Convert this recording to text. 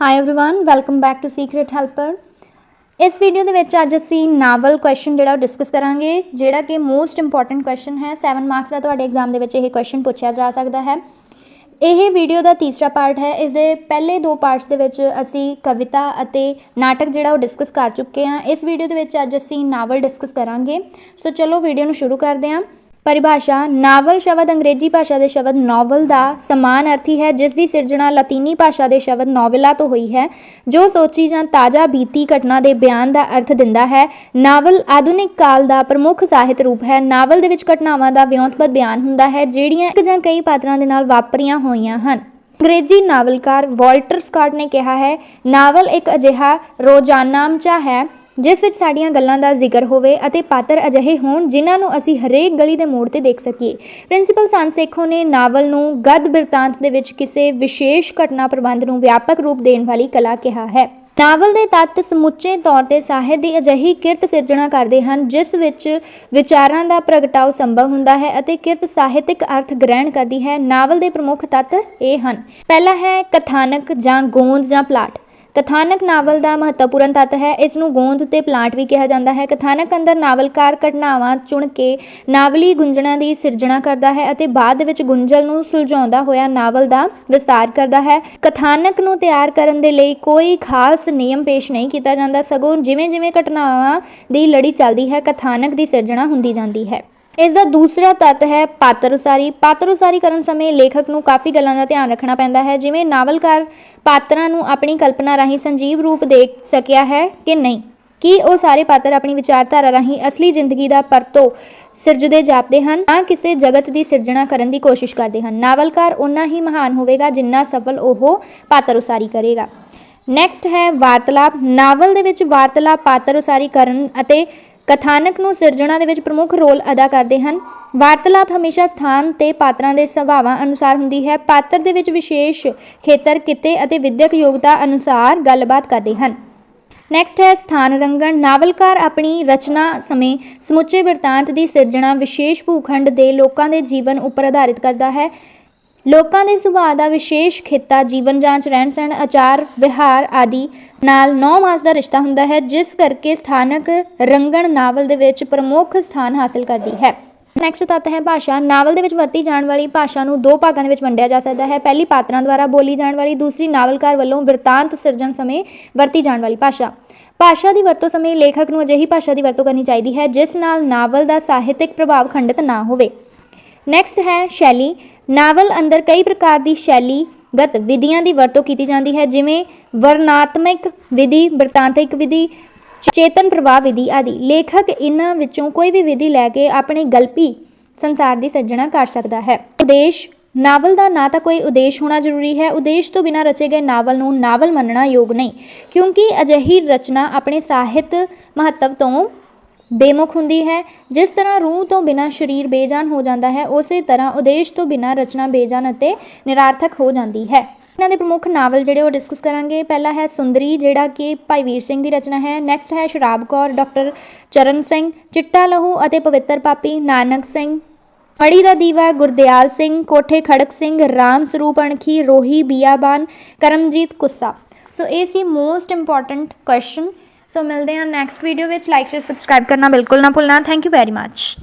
hi everyone welcome back to secret helper ਇਸ video ਦੇ ਵਿੱਚ ਅੱਜ ਅਸੀਂ ਨਾਵਲ ਕੁਐਸਚਨ ਜਿਹੜਾ ਉਹ ਡਿਸਕਸ ਕਰਾਂਗੇ ਜਿਹੜਾ ਕਿ ਮੋਸਟ ਇੰਪੋਰਟੈਂਟ ਕੁਐਸਚਨ ਹੈ 7 ਮਾਰਕਸ ਦਾ ਤੁਹਾਡੇ ਐਗਜ਼ਾਮ ਦੇ ਵਿੱਚ ਇਹ ਕੁਐਸਚਨ ਪੁੱਛਿਆ ਜਾ ਸਕਦਾ ਹੈ ਇਹ ਵੀਡੀਓ ਦਾ ਤੀਸਰਾ ਪਾਰਟ ਹੈ ਇਸ ਦੇ ਪਹਿਲੇ ਦੋ ਪਾਰਟਸ ਦੇ ਵਿੱਚ ਅਸੀਂ ਕਵਿਤਾ ਅਤੇ ਨਾਟਕ ਜਿਹੜਾ ਉਹ ਡਿਸਕਸ ਕਰ ਚੁੱਕੇ ਹਾਂ ਇਸ ਵੀਡੀਓ ਦੇ ਵਿੱਚ ਅੱਜ ਅਸੀਂ ਨਾਵਲ ਡਿਸਕਸ ਕਰਾਂਗੇ ਸੋ ਚਲੋ ਵੀਡੀਓ ਨੂੰ ਸ਼ੁਰੂ ਕਰਦੇ ਹਾਂ ਪਰਿਭਾਸ਼ਾ ਨਾਵਲ ਸ਼ਬਦ ਅੰਗਰੇਜ਼ੀ ਭਾਸ਼ਾ ਦੇ ਸ਼ਬਦ ਨੋਵਲ ਦਾ ਸਮਾਨ ਅਰਥੀ ਹੈ, ਜਿਸ ਦੀ ਸਿਰਜਣਾ ਲਾਤੀਨੀ ਭਾਸ਼ਾ ਦੇ ਸ਼ਬਦ ਨੋਵੈਲਾ ਤੋਂ ਹੋਈ ਹੈ, ਜੋ ਸੋਚੀ ਜਾਂ ਤਾਜ਼ਾ ਬੀਤੀ ਘਟਨਾ ਦੇ ਬਿਆਨ ਦਾ ਅਰਥ ਦਿੰਦਾ ਹੈ। ਨਾਵਲ ਆਧੁਨਿਕ ਕਾਲ ਦਾ ਪ੍ਰਮੁੱਖ ਸਾਹਿਤ ਰੂਪ ਹੈ। ਨਾਵਲ ਦੇ ਵਿੱਚ ਘਟਨਾਵਾਂ ਦਾ ਵਿਉਂਤਬੱਧ ਬਿਆਨ ਹੁੰਦਾ ਹੈ, ਜਿਹੜੀਆਂ ਇੱਕ ਜਾਂ ਕਈ ਪਾਤਰਾਂ ਦੇ ਨਾਲ ਵਾਪਰੀਆਂ ਹੋਈਆਂ ਹਨ। ਅੰਗਰੇਜ਼ੀ ਨਾਵਲਕਾਰ ਵਾਲਟਰ ਸਕਾਟ ਨੇ ਕਿਹਾ ਹੈ, ਨਾਵਲ ਇੱਕ ਅਜਿਹਾ ਰੋਜ਼ਾਨਾਮਚਾ ਹੈ ਜਿਸ ਵਿੱਚ ਸਾਡੀਆਂ ਗੱਲਾਂ ਦਾ ਜ਼ਿਕਰ ਹੋਵੇ ਅਤੇ ਪਾਤਰ ਅਜਿਹੇ ਹੋਣ ਜਿਨ੍ਹਾਂ ਨੂੰ ਅਸੀਂ ਹਰੇਕ ਗਲੀ ਦੇ ਮੋੜ ਤੇ ਦੇਖ ਸਕੀਏ। ਪ੍ਰਿੰਸੀਪਲ ਸਾਂਸੇਖੋ ਨੇ ਨਾਵਲ ਨੂੰ ਗਦ ਬਿਰਤਾਂਤ ਦੇ ਵਿੱਚ ਕਿਸੇ ਵਿਸ਼ੇਸ਼ ਘਟਨਾ ਪ੍ਰਬੰਧ ਨੂੰ ਵਿਆਪਕ ਰੂਪ ਦੇਣ ਵਾਲੀ ਕਲਾ ਕਿਹਾ ਹੈ। ਨਾਵਲ ਦੇ ਤੱਤ ਸਮੁੱਚੇ ਤੌਰ ਤੇ ਸਾਹਿਤ ਦੀ ਅਜਿਹੀ ਕਿਰਤ ਸਿਰਜਣਾ ਕਰਦੇ ਹਨ, ਜਿਸ ਵਿੱਚ ਵਿਚਾਰਾਂ ਦਾ ਪ੍ਰਗਟਾਓ ਸੰਭਵ ਹੁੰਦਾ ਹੈ ਅਤੇ ਕਿਰਤ ਸਾਹਿਤਿਕ ਅਰਥ ਗ੍ਰਹਿਣ ਕਰਦੀ ਹੈ। ਨਾਵਲ ਦੇ ਪ੍ਰਮੁੱਖ ਤੱਤ ਇਹ ਹਨ। ਪਹਿਲਾ ਹੈ ਕਥਾਨਕ ਜਾਂ ਗੋਂਦ ਜਾਂ ਪਲਾਟ। ਕਥਾਨਕ ਨਾਵਲ ਦਾ ਮਹੱਤਵਪੂਰਨ ਤੱਤ ਹੈ। ਇਸ ਨੂੰ ਗੋਂਦ ਤੇ ਪਲਾਂਟ ਵੀ ਕਿਹਾ ਜਾਂਦਾ ਹੈ। ਕਥਾਨਕ ਅੰਦਰ ਨਾਵਲਕਾਰ ਘਟਨਾਵਾਂ ਚੁਣ ਕੇ ਨਾਵਲੀ ਗੁੰਜਣਾ ਦੀ ਸਿਰਜਣਾ ਕਰਦਾ ਹੈ ਅਤੇ ਬਾਅਦ ਵਿੱਚ ਗੁੰਝਲ ਨੂੰ ਸੁਲਝਾਉਂਦਾ ਹੋਇਆ ਨਾਵਲ ਦਾ ਵਿਸਤਾਰ ਕਰਦਾ ਹੈ। ਕਥਾਨਕ ਨੂੰ ਤਿਆਰ ਕਰਨ ਦੇ ਲਈ ਕੋਈ ਖਾਸ ਨਿਯਮ ਪੇਸ਼ ਨਹੀਂ ਕੀਤਾ ਜਾਂਦਾ। ਸਗੋਂ ਜਿਵੇਂ-ਜਿਵੇਂ ਘਟਨਾਵਾਂ ਦੀ ਲੜੀ ਚੱਲਦੀ ਹੈ, ਕਥਾਨਕ ਦੀ ਸਿਰਜਣਾ ਹੁੰਦੀ ਜਾਂਦੀ ਹੈ। ਇਸ ਦਾ ਦੂਸਰਾ ਤੱਤ ਹੈ ਪਾਤਰ ਉਸਾਰੀ ਪਾਤਰ ਉਸਾਰੀ ਕਰਨ ਸਮੇਂ ਲੇਖਕ ਨੂੰ ਕਾਫੀ ਗੱਲਾਂ ਦਾ ਧਿਆਨ ਰੱਖਣਾ ਪੈਂਦਾ ਹੈ, ਜਿਵੇਂ ਨਾਵਲਕਾਰ ਪਾਤਰਾਂ ਨੂੰ ਆਪਣੀ ਕਲਪਨਾ ਰਾਹੀਂ ਸੰਜੀਵ ਰੂਪ ਦੇ ਸਕਿਆ ਹੈ ਕਿ ਨਹੀਂ। ਕੀ ਉਹ ਸਾਰੇ ਪਾਤਰ ਆਪਣੀ ਵਿਚਾਰਧਾਰਾ ਰਾਹੀਂ ਅਸਲੀ ਜ਼ਿੰਦਗੀ ਦਾ ਪਰਤੋ ਸਿਰਜਦੇ ਜਾਪਦੇ ਹਨ ਤਾਂ ਕਿਸੇ ਜਗਤ ਦੀ ਸਿਰਜਣਾ ਕਰਨ ਦੀ ਕੋਸ਼ਿਸ਼ ਕਰਦੇ ਹਨ? ਨਾਵਲਕਾਰ ਉਨਾ ਹੀ ਮਹਾਨ ਹੋਵੇਗਾ ਜਿੰਨਾ ਸਫਲ ਉਹ ਪਾਤਰ ਉਸਾਰੀ ਕਰੇਗਾ। ਨੈਕਸਟ ਹੈ ਵਾਰਤਲਾਪ। ਨਾਵਲ ਦੇ ਵਿੱਚ ਵਾਰਤਲਾਪ ਪਾਤਰ ਉਸਾਰੀ ਕਰਨ ਅਤੇ ਕਥਾਨਕ ਨੂੰ ਸਿਰਜਣਾ ਦੇ ਵਿੱਚ ਪ੍ਰਮੁੱਖ ਰੋਲ ਅਦਾ ਕਰਦੇ ਹਨ। ਵਾਰਤਾਲਾਪ ਹਮੇਸ਼ਾ ਸਥਾਨ ਤੇ ਪਾਤਰਾਂ ਦੇ ਸੁਭਾਵਾਂ ਅਨੁਸਾਰ ਹੁੰਦੀ ਹੈ। ਪਾਤਰ ਦੇ ਵਿੱਚ ਵਿਸ਼ੇਸ਼ ਖੇਤਰ, ਕਿਤੇ ਅਤੇ ਵਿਦਿਅਕ ਯੋਗਤਾ ਅਨੁਸਾਰ ਗੱਲਬਾਤ ਕਰਦੇ ਹਨ। ਨੈਕਸਟ ਹੈ ਸਥਾਨ ਰੰਗਣ। ਨਾਵਲਕਾਰ ਆਪਣੀ ਰਚਨਾ ਸਮੇਂ ਸਮੁੱਚੇ ਬਿਰਤਾਂਤ ਦੀ ਸਿਰਜਣਾ ਵਿਸ਼ੇਸ਼ ਭੂਖੰਡ ਦੇ ਲੋਕਾਂ ਦੇ ਜੀਵਨ ਉੱਪਰ ਆਧਾਰਿਤ ਕਰਦਾ ਹੈ। ਲੋਕਾਂ ਦੇ ਸੁਭਾਅ ਦਾ ਵਿਸ਼ੇਸ਼ ਖਿੱਤਾ, ਜੀਵਨ ਜਾਂਚ, ਰਹਿਣ ਸਹਿਣ, ਆਚਾਰ, ਵਿਹਾਰ ਆਦਿ ਨਾਲ 9 ਮਾਸ ਦਾ ਰਿਸ਼ਤਾ ਹੁੰਦਾ ਹੈ, ਜਿਸ ਕਰਕੇ ਸਥਾਨਕ ਰੰਗਣ ਨਾਵਲ ਦੇ ਵਿੱਚ ਪ੍ਰਮੁੱਖ ਸਥਾਨ ਹਾਸਲ ਕਰਦੀ ਹੈ। ਨੈਕਸਟ ਤੱਤ ਹੈ ਭਾਸ਼ਾ। ਨਾਵਲ ਦੇ ਵਿੱਚ ਵਰਤੀ ਜਾਣ ਵਾਲੀ ਭਾਸ਼ਾ ਨੂੰ ਦੋ ਭਾਗਾਂ ਦੇ ਵਿੱਚ ਵੰਡਿਆ ਜਾ ਸਕਦਾ ਹੈ। ਪਹਿਲੀ ਪਾਤਰਾਂ ਦੁਆਰਾ ਬੋਲੀ ਜਾਣ ਵਾਲੀ, ਦੂਸਰੀ ਨਾਵਲਕਾਰ ਵੱਲੋਂ ਬਿਰਤਾਂਤ ਸਿਰਜਣ ਸਮੇਂ ਵਰਤੀ ਜਾਣ ਵਾਲੀ ਭਾਸ਼ਾ। ਭਾਸ਼ਾ ਦੀ ਵਰਤੋਂ ਸਮੇਂ ਲੇਖਕ ਨੂੰ ਅਜਿਹੀ ਭਾਸ਼ਾ ਦੀ ਵਰਤੋਂ ਕਰਨੀ ਚਾਹੀਦੀ ਹੈ, ਜਿਸ ਨਾਲ ਨਾਵਲ ਦਾ ਸਾਹਿਤਿਕ ਪ੍ਰਭਾਵ ਖੰਡਿਤ ਨਾ ਹੋਵੇ। ਨੈਕਸਟ ਹੈ ਸ਼ੈਲੀ। ਨਾਵਲ ਅੰਦਰ ਕਈ ਪ੍ਰਕਾਰ ਦੀ ਸ਼ੈਲੀ ਗਤ ਵਿਧੀਆਂ ਦੀ ਵਰਤੋਂ ਕੀਤੀ ਜਾਂਦੀ ਹੈ, ਜਿਵੇਂ ਵਰਣਾਤਮਕ ਵਿਧੀ, ਬਿਰਤਾਂਤਿਕ ਵਿਧੀ, ਚੇਤਨ ਪ੍ਰਵਾਹ ਵਿਧੀ ਆਦਿ। ਲੇਖਕ ਇਹਨਾਂ ਵਿੱਚੋਂ ਕੋਈ ਵੀ ਵਿਧੀ ਲੈ ਕੇ ਆਪਣੇ ਗਲਪੀ ਸੰਸਾਰ ਦੀ ਸਿਰਜਣਾ ਕਰ ਸਕਦਾ ਹੈ। ਉਦੇਸ਼ ਨਾਵਲ ਦਾ ਨਾ ਤਾਂ ਕੋਈ ਉਦੇਸ਼ ਹੋਣਾ ਜ਼ਰੂਰੀ ਹੈ। ਉਦੇਸ਼ ਤੋਂ ਬਿਨਾਂ ਰਚੇ ਗਏ ਨਾਵਲ ਨੂੰ ਨਾਵਲ ਮੰਨਣਾ ਯੋਗ ਨਹੀਂ, ਕਿਉਂਕਿ ਅਜਿਹੀ ਰਚਨਾ ਆਪਣੇ ਸਾਹਿਤ ਮਹੱਤਵ ਤੋਂ ਬੇਮੁਖ ਹੁੰਦੀ ਹੈ। ਜਿਸ ਤਰ੍ਹਾਂ ਰੂਹ ਤੋਂ ਬਿਨਾਂ ਸਰੀਰ ਬੇਜਾਨ ਹੋ ਜਾਂਦਾ ਹੈ, ਉਸੇ ਤਰ੍ਹਾਂ ਉਦੇਸ਼ ਤੋਂ ਬਿਨਾਂ ਰਚਨਾ ਬੇਜਾਨ ਅਤੇ ਨਿਰਾਰਥਕ ਹੋ ਜਾਂਦੀ ਹੈ। ਇਹਨਾਂ ਦੇ ਪ੍ਰਮੁੱਖ ਨਾਵਲ ਜਿਹੜੇ ਉਹ ਡਿਸਕਸ ਕਰਾਂਗੇ। ਪਹਿਲਾ ਹੈ ਸੁੰਦਰੀ, ਜਿਹੜਾ ਕਿ ਭਾਈ ਵੀਰ ਸਿੰਘ ਦੀ ਰਚਨਾ ਹੈ। ਨੈਕਸਟ ਹੈ ਸ਼ਰਾਬ ਕੌਰ ਡਾਕਟਰ ਚਰਨ ਸਿੰਘ, ਚਿੱਟਾ ਲਹੂ ਅਤੇ ਪਵਿੱਤਰ ਪਾਪੀ ਨਾਨਕ ਸਿੰਘ। ਫੜੀ ਦਾ ਦੀਵਾ, ਗੁਰਦਿਆਲ ਸਿੰਘ, ਕੋਠੇ ਖੜਕ ਸਿੰਘ, ਰਾਮ ਸਰੂਪ ਅਣਖੀ, ਰੋਹੀ ਬੀਆਬਾਨ, ਕਰਮਜੀਤ ਕੁੱਸਾ। ਸੋ ਇਹ ਸੀ ਮੋਸਟ ਇੰਪੋਰਟੈਂਟ ਕੁਐਸਚਨ ਸੋ ਮਿਲਦੇ ਹਾਂ ਨੈਕਸਟ ਵੀਡੀਓ ਵਿੱਚ ਲਾਈਕ ਸ਼ੇਅਰ ਸਬਸਕ੍ਰਾਈਬ ਕਰਨਾ ਬਿਲਕੁਲ ਨਾ ਭੁੱਲਣਾ ਥੈਂਕ ਯੂ ਵੈਰੀ ਮੱਚ